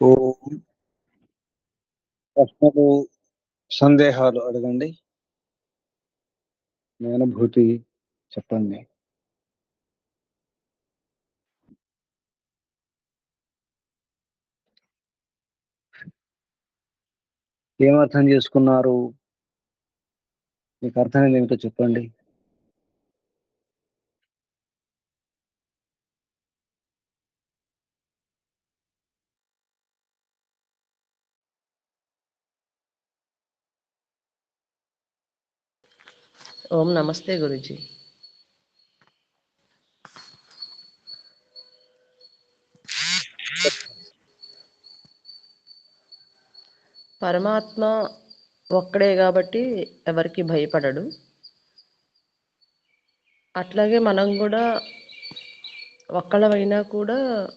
ఓం ప్రశ్నలు సందేహాలు అడగండి. నేనుభూతి చెప్పండి. ఏం అర్థం చేసుకున్నారు? మీకు అర్థమైంది ఏమిటో చెప్పండి. ఓం నమస్తే గురుజీ. పరమాత్మ ఒక్కడే కాబట్టి ఎవరికి భయపడడు. అట్లాగే మనం కూడా ఒక్కళ్ళమైనా కూడా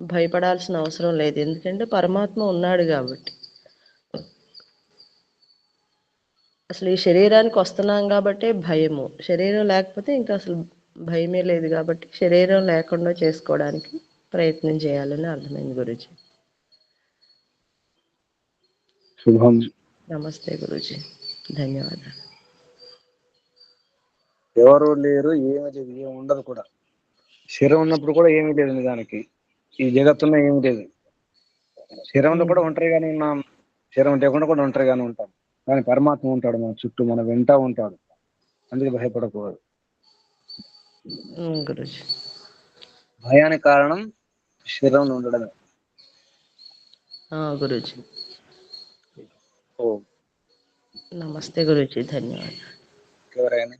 భయపడాల్సిన అవసరం లేదు. ఎందుకంటే పరమాత్మ ఉన్నాడు కాబట్టి. అసలు ఈ శరీరానికి వస్తున్నాం కాబట్టి భయము. శరీరం లేకపోతే ఇంకా అసలు భయమే లేదు కాబట్టి శరీరం లేకుండా చేసుకోవడానికి ప్రయత్నం చేయాలని అర్థమైంది గురుజీ. శుభం. నమస్తే గురుజీ. ధన్యవాదాలు. ఎవరు లేరు ఏమీ లేదు ఏమి ఉండదు కూడా. శరీరం ఉన్నప్పుడు కూడా ఏమీ లేదు నిజానికి. ఈ జగత్తున్న ఏమీ లేదు. శరీరంలో కూడా ఒంటరిగానే ఉన్నాం. శరీరం లేకుండా కూడా ఒంటరిగానే ఉంటాం. కానీ పరమాత్మ ఉంటాడు మన చుట్టూ మన వెంట ఉంటాడు. అందుకే భయపడకూడదు. భయానికి కారణం శరీరంలో ఉండడమే. ఆ, గురుజీ. ఓ. నమస్తే గురుజీ ధన్యవాదాలు. ఎవరైనా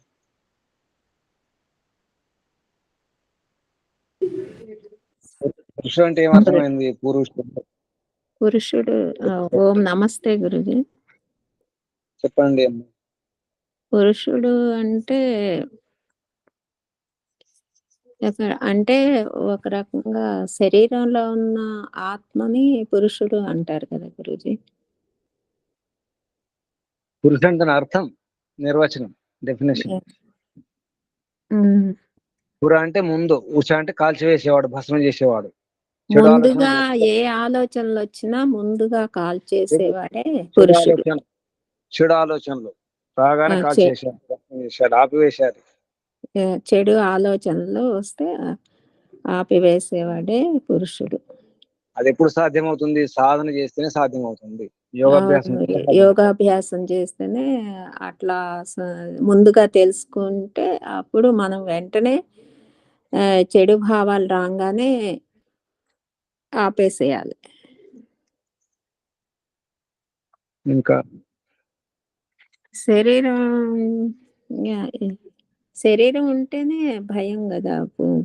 పురుషుడు అంటే ఏమర్థమైంది పురుషుడు. పురుషుడు ఓం నమస్తే గురుజీ. చెప్పండి అమ్మ. పురుషుడు అంటే అంటే ఒక రకంగా శరీరంలో ఉన్న ఆత్మని పురుషుడు అంటారు కదా గురుజీ? పురుషుడు అంటే అర్థం నిర్వచనం డెఫినేషన్. పుర అంటే ముందు ఉష అంటే కాల్చివేసేవాడు భస్మం చేసేవాడు. ముందుగా ఏ ఆలోచనలు వచ్చినా ముందుగా కాల్ చేసేవాడే చెడు పురుషుడు. చెడు ఆలోచనలు రాగానే కాల్ చేశాడు చేశాడు ఆపివేశాడు చెడు ఆలోచనలు వస్తే ఆపివేసేవాడే పురుషుడు. అది ఎప్పుడు సాధ్యమవుతుంది? సాధన చేస్తేనే సాధ్యమవుతుంది. యోగాభ్యాసం యోగాభ్యాసం చేస్తేనే అట్లా ముందుగా తెలుసుకుంటే అప్పుడు మనం వెంటనే చెడు భావాలు రాగానే ఆపేసేయాలి. ఇంకా శరీరం శరీరం ఉంటేనే భయం కదా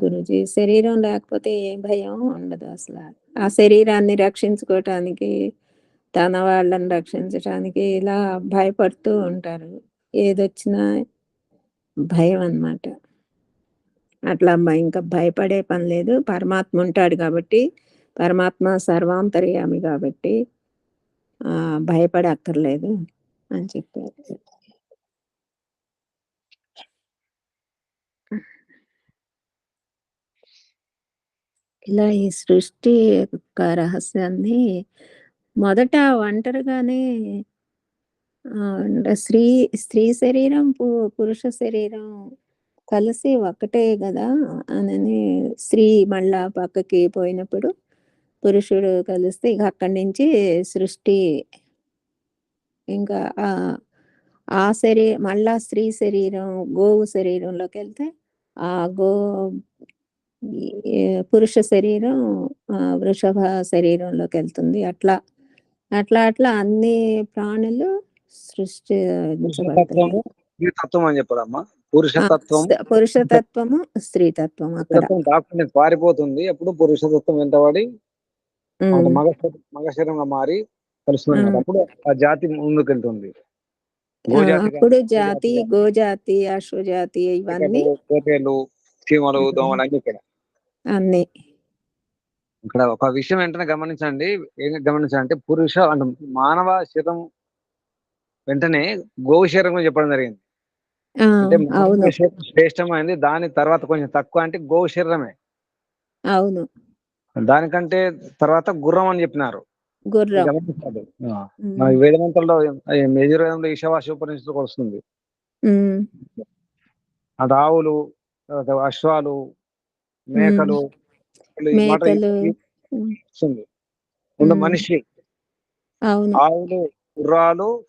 గురుజీ. శరీరం లేకపోతే ఏ భయం ఉండదు అసలు. ఆ శరీరాన్ని రక్షించుకోవటానికి తన వాళ్ళని రక్షించటానికి ఇలా భయపడుతూ ఉంటారు. ఏదొచ్చినా భయం అన్నమాట. అట్లా ఇంకా భయపడే పని లేదు. పరమాత్మ ఉంటాడు కాబట్టి పరమాత్మ సర్వాంతర్యామి కాబట్టి భయపడక్కర్లేదు. భయపడే అక్కర్లేదు అని చెప్పారు. ఇలా ఈ సృష్టి యొక్క రహస్యాన్ని మొదట ఒంటరిగానే స్త్రీ స్త్రీ శరీరం పు- పురుష శరీరం కలిసి ఒకటే కదా అని స్త్రీ మళ్ళా పక్కకి పోయినప్పుడు పురుషుడు కలిస్తే ఇక అక్కడి నుంచి సృష్టి ఇంకా ఆ ఆ శరీ మళ్ళా స్త్రీ శరీరం గోవు శరీరంలోకి వెళ్తే ఆ గో పురుష శరీరం వృషభ శరీరంలోకి వెళ్తుంది. అట్లా అట్లా అట్లా అన్ని ప్రాణులు పురుషతత్వము స్త్రీతత్వం అని పురుషతత్వం ఆ, పురుషతత్వము స్త్రీతత్వం అక్కడ. పారిపోతుంది. అప్పుడు పురుషతత్వం వెంటబడి అంటే మగ మగ శరీరంగా మారి అప్పుడు ఆ జాతి ముందుకెళ్తుంది. అప్పుడు జాతి గోజాతి అశ్వజాతి ఇవన్నీ కోటేలు చీమలు. దోమలు అన్ని ఇక్కడ. అన్ని. ఇక్కడ ఒక విషయం వెంటనే గమనించండి. ఏం గమనించాలంటే పురుష అంటే మానవ శరీరం వెంటనే గోవు శరీరం గురించి చెప్పడం జరిగింది. అంటే శ్రేష్టమైంది. దాని తర్వాత కొంచెం తక్కువ అంటే గోవు శరీరమే. అవును. దానికంటే తర్వాత గుర్రం అని చెప్పినారు. గుర్రం గమనించాలి. ఆ, ఉమ్, మన వేదమంత్రంలో యజుర్వేదంలో ఈశావాస్య ఉపనిషత్తు కూడా వస్తుంది అటు ఆవులు అశ్వాలు మేకలు వస్తుంది. ముందు. మనిషి. ఆవులు గుర్రాలు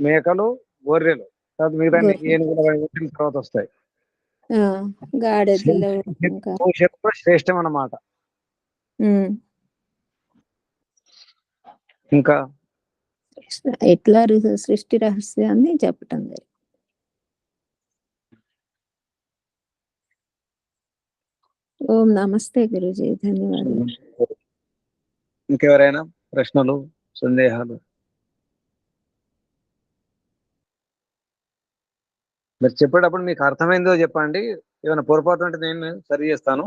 మేకలు గొర్రెలు. తర్వాత మిగతా. ఏనుగులు తర్వాత వస్తాయి. శ్రేష్టం అన్నమాట. ఇంకా? ఎట్లా సృష్టి రహస్యాన్ని చెప్పటం జరిగింది. ఓం నమస్తే గురుజీ ధన్యవాదాలు. ఇంకెవరైనా ప్రశ్నలు సందేహాలు? మీరు చెప్పేటప్పుడు మీకు అర్థమైందో చెప్పండి. ఏమైనా పొరపాటు ఉంటే నేను సరి చేస్తాను.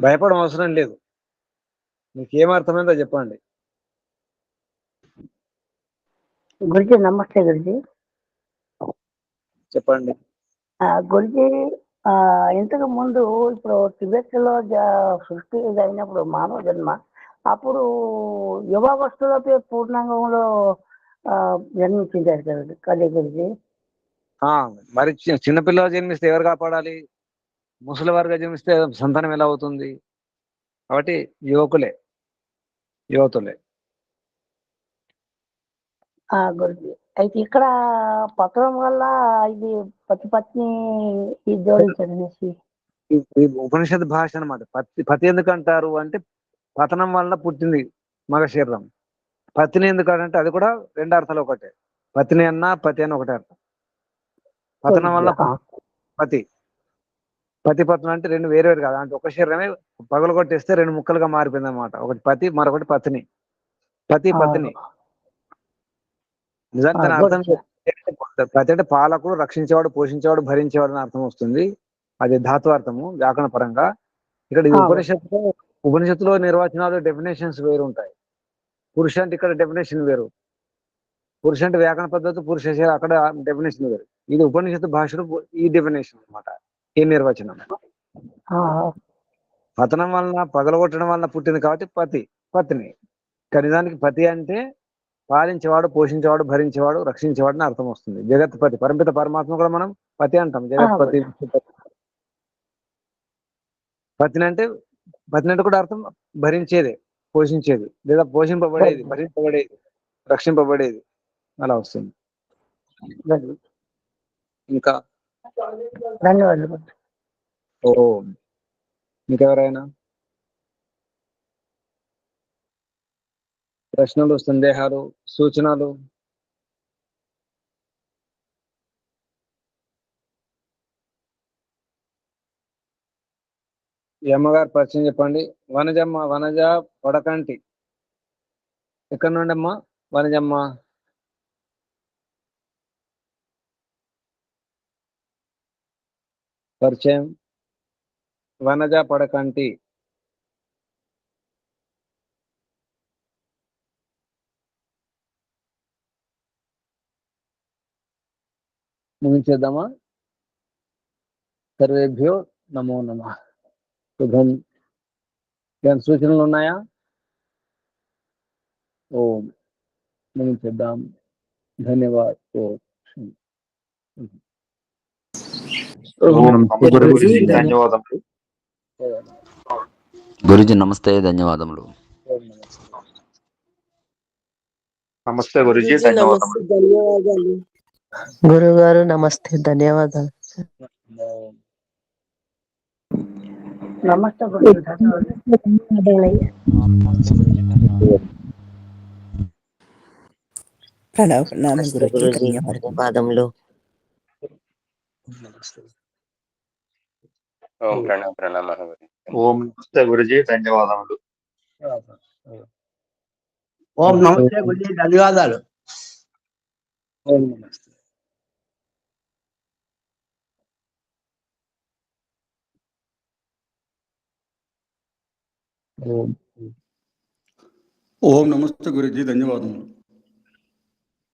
భయపడడం అవసరం లేదు. మీకు ఏం అర్థమైందో చెప్పండి. గురుజీ నమస్తే గురుజీ. చెప్పండి. గురుజీ ఆ, ఇంతకు ముందు ఇప్పుడు టిబెట్లో సృష్టి అయినప్పుడు మానవ జన్మ అప్పుడు యువావస్థలోపే పూర్ణాంగంలో ఆ, జన్మించింటారు కదా కదే గురుజీ? మరి చిన్నపిల్లలు జన్మిస్తే ఎవరు కాపాడాలి? ముసలి వారిగా జన్మిస్తే సంతానం ఎలా అవుతుంది? కాబట్టి యువకులే యువతులే. అయితే ఇక్కడ పత్రం వల్ల ఇది పతి పత్ని ఇది జోడించదనేసి ఈ- ఈ ఉపనిషత్ భాష అన్నమాట. పత్తి పతి ఎందుకు అంటారు అంటే పతనం వల్ల పుట్టింది మగ శరీరం. పతిని ఎందుకు అంటే అది కూడా రెండు అర్థాలు ఒకటే. పతిని అన్నా పతి అని ఒకటే అర్థం. పతనం వల్ల పతి. పతి పత్నం అంటే రెండు వేరు వేరు కాదు. అంటే ఒక శరీరమే పగలు కొట్టేస్తే రెండు ముక్కలుగా మారిపోయింది అనమాట ఒకటి పతి మరొకటి పత్ని. పతి పత్ని. నిజానికి దాని అర్థం అంటే పాలకుడు రక్షించేవాడు పోషించేవాడు భరించేవాడు అని అర్థం వస్తుంది. అది ధాతు అర్థము వ్యాకరణ పరంగా. ఇక్కడ ఆ, ఉపనిషత్తులో ఉపనిషత్తులో నిర్వచనాలు డెఫినేషన్స్ వేరు ఉంటాయి. పురుష అంటే ఇక్కడ డెఫినేషన్ వేరు. పురుష అంటే వ్యాకరణ పద్ధతి పురుష అక్కడ డెఫినేషన్ వేరు. ఇది ఉపనిషత్తు భాషలో ఈ డెఫినేషన్ అన్నమాట ఈ నిర్వచనం. పతనం వలన పగలగొట్టడం వలన పుట్టింది కాబట్టి పతి పత్ని. కానీ నిజానికి పతి అంటే పాలించేవాడు పోషించేవాడు భరించేవాడు రక్షించేవాడు అని అర్థం వస్తుంది. జగత్పతి పరమిత పరమాత్మ కూడా మనం పతి అంటాం. జగత్పతి పతిని అంటే పతిని అంటే కూడా అర్థం భరించేదే పోషించేది. లేదా పోషింపబడేది భరింపబడేది రక్షింపబడేది. అలా వస్తుంది. ఇంకా? ధన్యవాదాలు. ఓ. ఇంకెవరైనా? ప్రశ్నలు సందేహాలు సూచనలు. ఈ అమ్మగారు పరిచయం చెప్పండి. వనజమ్మ వనజ వడకంటి. ఎక్కడి నుండి అమ్మా వనజమ్మ. పరిచయం. వనజ పడకంటి. ముగించేద్దామా? సర్వేభ్యో నమో నమ. శుభం. ఏమైనా సూచనలు ఉన్నాయా? ఓం. ముగించేద్దాం. ధన్యవాద్ ఓం. గురుజీ ధన్యవాదములు. గురుజీ నమస్తే ధన్యవాదములు. నమస్తే గురుజీ ధన్యవాదములు. ధన్యవాదాలు. గురువు గారు నమస్తే ధన్యవాదాలు. ఓం. నమస్తే ప్రణామ ప్రణామ ప్రణామ. ఓం నమస్తే గురుజీ ధన్యవాదములు. ఓం నమస్తే గురుజీ ధన్యవాదాలు. ఓం నమస్తే. ఓం నమస్తే గురుజీ ధన్యవాదములు